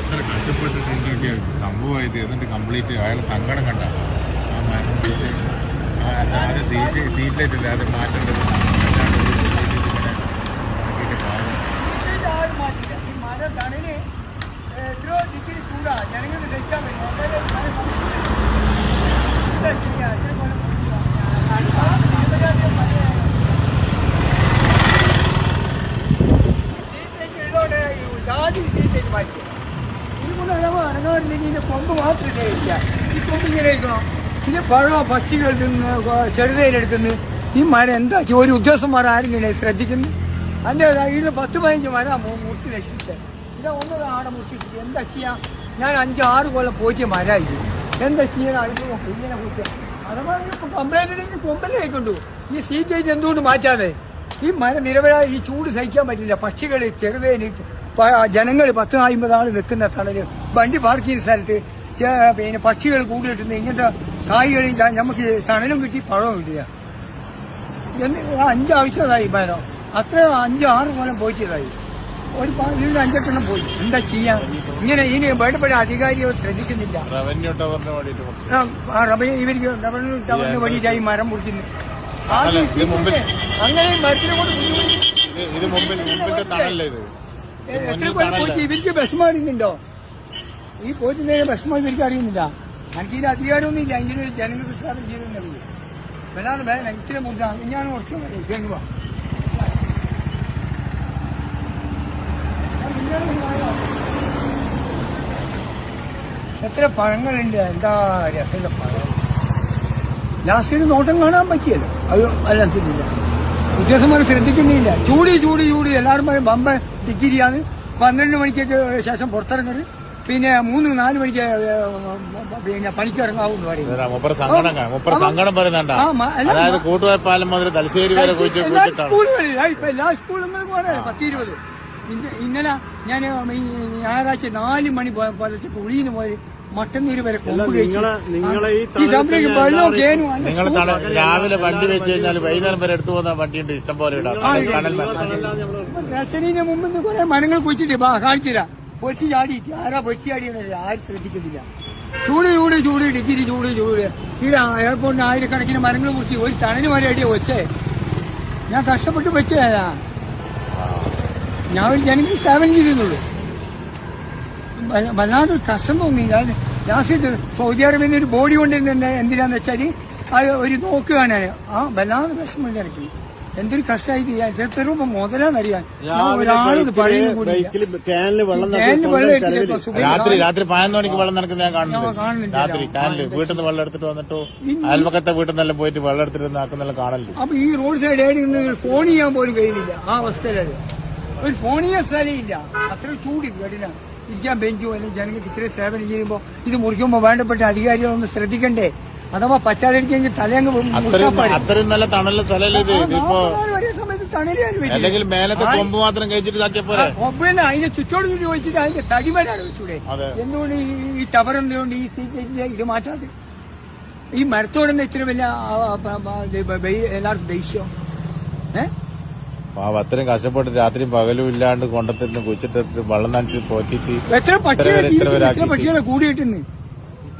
എത്ര കഷ്ടപ്പെട്ടിട്ടുണ്ടെങ്കിൽ സംഭവമായത്. എന്നിട്ട് കംപ്ലീറ്റ് അയാളെ സങ്കടം കണ്ട. ആ മരണം സീറ്റ് അതായത് സീറ്റ് സീറ്റിലേറ്റ് ഇല്ലാതെ മാറ്റേണ്ടത് മാറ്റിയിട്ട് പാവം എത്രയോ ഡിഗ്രി ചൂടാ. ജനങ്ങൾക്ക് ഇങ്ങനെ പിന്നെ പഴമോ പക്ഷികൾ തിന്ന് ചെറുതയിലെടുക്കുന്നു ഈ മരം എന്താ? ഒരു ഉദ്യോഗസ്ഥന്മാർ ആരെങ്കിലും ശ്രദ്ധിക്കുന്നു? അതിന്റെ ഇത് പത്ത് പതിനഞ്ച് മരം മുറിച്ച് നശിപ്പിച്ചത് ഇതാ ഒന്നത് ആടെ മുറിച്ചിട്ട് എന്താ ചെയ്യാ? ഞാൻ അഞ്ച് ആറ് കൊല്ലം പോയിട്ട് മരമായി എന്താ ചെയ്യാൻ അടുത്ത് ഇങ്ങനെ കുറ്റം അഥവാ കംപ്ലൈന്റ് കൊമ്പല്ലേ ആയിക്കൊണ്ടു. ഈ സീറ്റേജ് എന്തുകൊണ്ട് മാറ്റാതെ? ഈ മരം നിരവധി ഈ ചൂട് സഹിക്കാൻ പറ്റില്ല. പക്ഷികൾ ചെറുതേന് ജനങ്ങൾ പത്ത് അമ്പത് ആൾ നിൽക്കുന്ന തണൽ വണ്ടി പാർക്ക് ചെയ്യുന്ന സ്ഥലത്ത് പിന്നെ പക്ഷികൾ കൂടിയിട്ടുണ്ട് കിട്ടുന്ന ഇങ്ങനത്തെ കായ്കളും നമുക്ക് തണലും കിട്ടി പഴവും കിട്ടിയ അഞ്ചാവശ്യതായി മരം അത്ര അഞ്ച് ആറ് കൊല്ലം പോയിട്ടതായി. ഒരു ഇതിൽ അഞ്ചെട്ടെണ്ണം പോയി. എന്താ ചെയ്യാ? ഇങ്ങനെ ഇനി വേണ്ടപ്പെട്ട അധികാരികൾ ശ്രദ്ധിക്കുന്നില്ല. റവന്യൂ ടവറിന് വേണ്ടിയിട്ട് ഇവർക്ക് റവന്യൂ ടവറിന് വേണ്ടിയിട്ടായി മരം മുറിക്കുന്നു. ഇത് അങ്ങനെ മരത്തിനെ കൊണ്ട് ഇത് മുമ്പിൽ മുമ്പിന്റെ തണല്ലേ ഇത്? എത്ര കൊല്ലം പോയിട്ട് ഇവർക്ക് വിഷമം അറിയുന്നുണ്ടോ? ഈ പോയിട്ടുണ്ടെങ്കിൽ വിഷമം ഇവർക്ക് അറിയുന്നില്ല. എനിക്ക് ഇതിന് അധികാരമൊന്നും ഇല്ല എങ്കിലും ജനങ്ങൾക്ക് സാധനം ചെയ്തെന്നുള്ളൂ വല്ലാതെ വേദന ഇച്ചിരി മുറിച്ചാണ് ഞാൻ കുറച്ച് കേൾക്കുക എത്ര പഴങ്ങളുണ്ട്. എന്താ രസമുള്ള പഴം. ലാസ്റ്റിന് നോട്ടം കാണാൻ പറ്റിയല്ലോ. അത് അല്ലാത്തില്ല ഉദ്യോഗസ്ഥന്മാർ ശ്രദ്ധിക്കുന്നില്ല. ചൂടി ചൂടി ചൂടി. എല്ലാവരും പറയും ബമ്പ ഡിഗ്രിയാണ്. പന്ത്രണ്ട് മണിക്കൊക്കെ ശേഷം പുറത്തിറങ്ങരുത്. പിന്നെ മൂന്ന് നാല് മണിക്ക് പിന്നെ പണിക്കിറങ്ങാവൂന്ന് പറയും. ഇതാ, മൂപ്പര് സങ്കടം കാണും മൂപ്പര് സങ്കടം പറയുന്നുണ്ടാ. ആ, മ- അല്ല, അതായത് കൂട്ടുവായ്പാലം മുതൽ തലശ്ശേരി വരെ കുഴിച്ച് എല്ലാ കുഴിച്ചിട്ടാണ് സ്കൂളുകളിൽ ആ, ഇപ്പൊ എല്ലാ സ്കൂളുകളും പോകാനാണ് പത്ത് ഇരുപത് ഇന്ന- ഇന്നലെ ഞാൻ ഞായറാഴ്ച നാല് മണി പുലർച്ചെ നിന്ന് പോയി മട്ടന്നൂര് വരെ കൊമ്പ് ഈ ഈ നിങ്ങൾ രാവിലെ വണ്ടി വെച്ച് കഴിഞ്ഞാൽ വൈകുന്നേരം വരെ എടുത്തു പോകുന്ന വണ്ടിയുണ്ട് ഇഷ്ടം പോലെ ഇടാം. റസലിന്റെ മുമ്പ് കുറെ മരങ്ങൾ കുഴിച്ചിട്ട് കാണിച്ചുതരാം പൊച്ചി ചാടിയിട്ട് ആരാ പൊച്ചി ചാടിയെന്നല്ല ആരും ശ്രദ്ധിക്കുന്നില്ല. ചൂട് ചൂട് ചൂട് ഡിഗ്രി ചൂട് ചൂട്. ഇവിടെ എയർപോർട്ടിന് ആയിരക്കണക്കിന് മരങ്ങൾ കുറിച്ച് ഒരു തണലു വരെ അടിയ വെച്ചേ ഞാൻ കഷ്ടപ്പെട്ട് വെച്ചതാ ഞാൻ ഒരു ജനങ്ങൾ സേവനം ചെയ്തെന്നുള്ളൂ വല്ല- വല്ലാതെ കഷ്ടം തോന്നി ഞാൻ ലാസ്റ്റ് സൗദി അറേബ്യയിൽ ഒരു ബോഡി കൊണ്ടിരുന്ന എന്തിനാന്ന് വെച്ചാൽ അത് ഒരു നോക്കുകയാണ്. ആ വല്ലാതെ വിഷമം എനിക്ക് എന്തൊരു കഷ്ടമായി ചെയ്യാൻ. എത്ര രൂപ മുതലാന്നറിയാൻ ഒരാളത് എടുത്തില്ല രാത്രി രാത്രി പതിനൊന്ന് മണിക്ക് വെള്ളം നടക്കുന്ന ഞാൻ കാണുന്നുണ്ട് രാത്രി കാനിൽ വീട്ടിൽ നിന്ന് വെള്ളം എടുത്തിട്ട് വന്നിട്ട്? അയൽപക്കത്തെ വീട്ടിൽ നിന്നെല്ലാം പോയിട്ട് വെള്ളം എടുത്തിട്ട് നാക്കുന്നെല്ലാം കാണലുണ്ട് അപ്പൊ ഈ റോഡ് സൈഡ് ഏടി നിന്ന് ഫോൺ ചെയ്യാൻ പോലും കഴിയുന്നില്ല. ആ അവസ്ഥയിലാണ് ഒരു ഫോൺ ചെയ്യാൻ സ്ഥലമില്ല. അത്ര ചൂട് കഠിന ഇരിക്കാൻ ബെഞ്ചോ അല്ലെങ്കിൽ ജനങ്ങൾക്ക് ഇത്രയും സേവനം ചെയ്യുമ്പോൾ ഇത് മുറിക്കുമ്പോൾ വേണ്ടപ്പെട്ട അധികാരികളൊന്ന് ശ്രദ്ധിക്കണ്ടേ? അഥവാ പശ്ചാത്തലിക്കെങ്കിൽ തലയങ്ങ് അത്രയും നല്ല തണലുള്ള സ്ഥലമല്ലേ ഇത്? ഇതിപ്പോ. അല്ലെങ്കിൽ മേലത്തെ കൊമ്പ് മാത്രം കഴിച്ചിട്ട് ഇതാക്കിയ പോലെ ഒബ്ബല്ല അതിന്റെ ചുറ്റോട് ചുറ്റി വെച്ചിട്ട് അതിന്റെ തടിമരാണ് വെച്ചൂടെ. എന്തുകൊണ്ട് ഈ- ടവർ എന്തുകൊണ്ട് ഈ സീറ്റിന്റെ ഇത് മാറ്റാതെ? ഈ മരത്തോടുന്ന ഇത്ര വലിയ എല്ലാവർക്കും ദേഷ്യം. ഏഹ് പാവം അത്രയും കഷ്ടപ്പെട്ട് രാത്രിയും പകലും ഇല്ലാണ്ട് കൊണ്ടത്തിരുന്ന് കുച്ചിട്ടെടുത്ത് വെള്ളം നനച്ച് പോറ്റിട്ട് എത്ര പക്ഷികളെ. പക്ഷികളെ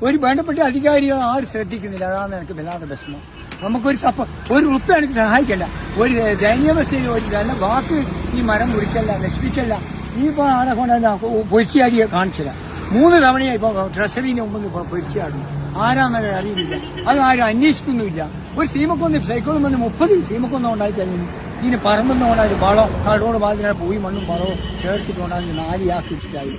ഒരു വേണ്ടപ്പെട്ട അധികാരികൾ ആരും ശ്രദ്ധിക്കുന്നില്ല. അതാണ് എനിക്ക് വല്ലാത്ത വിഷമം. നമുക്കൊരു സപ്പ ഒരു റുപ്യ എനിക്ക് സഹായിക്കല്ല ഒരു ദയനീയാവസ്ഥയിൽ ഒരു നല്ല വാക്ക് ഈ മരം മുറിക്കല്ല നശിപ്പിക്കല്ല. ഈ ഇപ്പോൾ ആളെ കൊണ്ടല്ല പൊരിച്ചാടിയെ കാണിച്ചില്ല. മൂന്ന് തവണയായി ഇപ്പോൾ ട്രഷറിന്റെ മുമ്പിൽ ഇപ്പോൾ പൊരിച്ചാടുന്നു ആരാന്നെ അറിയുന്നില്ല. അത് ആരും അന്വേഷിക്കുന്നുമില്ല. ഒരു സീമക്കൊന്ന് സൈക്കിളും വന്ന് മുപ്പത് സീമക്കൊന്നും ഉണ്ടായി കഴിഞ്ഞു ഇതിന് പറമ്പെന്ന് ഉണ്ടായി വളം കടോട് വാതിന പോയി മണ്ണും വളവും ചേർത്തിട്ടുണ്ടായി നാലിയാക്കി ഇട്ടിട്ടായി.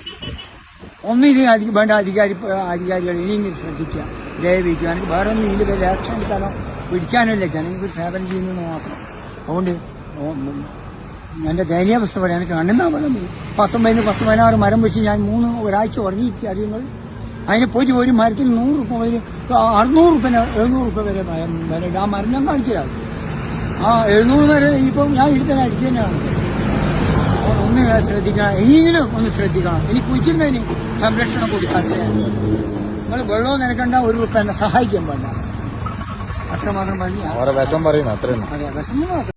ഒന്നും ഇതിന് അധികം വേണ്ട അധികാരി അധികാരികൾ ഇനിയെങ്കിലും ശ്രദ്ധിക്കുക. ദയവിക്കുക എനിക്ക് വേറെ ഒന്നും ഇതിൽ വലിയ ആക്ഷൻ എടുക്കാനോ പിടിക്കാനില്ല ജനങ്ങൾക്ക് സേവനം ചെയ്യുന്നത് മാത്രം. അതുകൊണ്ട് എന്റെ ദയനീയാവസ്ഥ പറയാം. എനിക്ക് കണ്ടെന്നാ പറഞ്ഞു പത്തൊമ്പതിന് പത്ത് പതിനാറ് മരം വെച്ച് ഞാൻ മൂന്ന് ഒരാഴ്ച ഉറങ്ങിയിട്ട് അറിയുന്നത്. അതിന് പോയിട്ട് ഒരു മരത്തിന് നൂറ് രൂപ മുതൽ അറുന്നൂറ് രൂപ എഴുന്നൂറ് രൂപ വരെ വില ആ മരം ഞാൻ കാണിച്ചതാണ് ആ എഴുന്നൂറ് വരെ ഇപ്പം ഞാൻ ഇരുത്തന അടിച്ചു തന്നെയാണ്. ഒന്ന് ശ്രദ്ധിക്കണം. ഇനിയെങ്കിലും ഒന്ന് ശ്രദ്ധിക്കണം. ഇനി കുഴിച്ചിരുന്നതിന് സംരക്ഷണം കൊടുക്കാൻ നിങ്ങൾ വെള്ളവും നിനക്കണ്ട ഒരു റുപ്യ എന്നെ സഹായിക്കാൻ വേണ്ട. അത്രമാത്രം പറഞ്ഞു വിഷം പറയുന്നു അത്രയും അതെ വിഷമം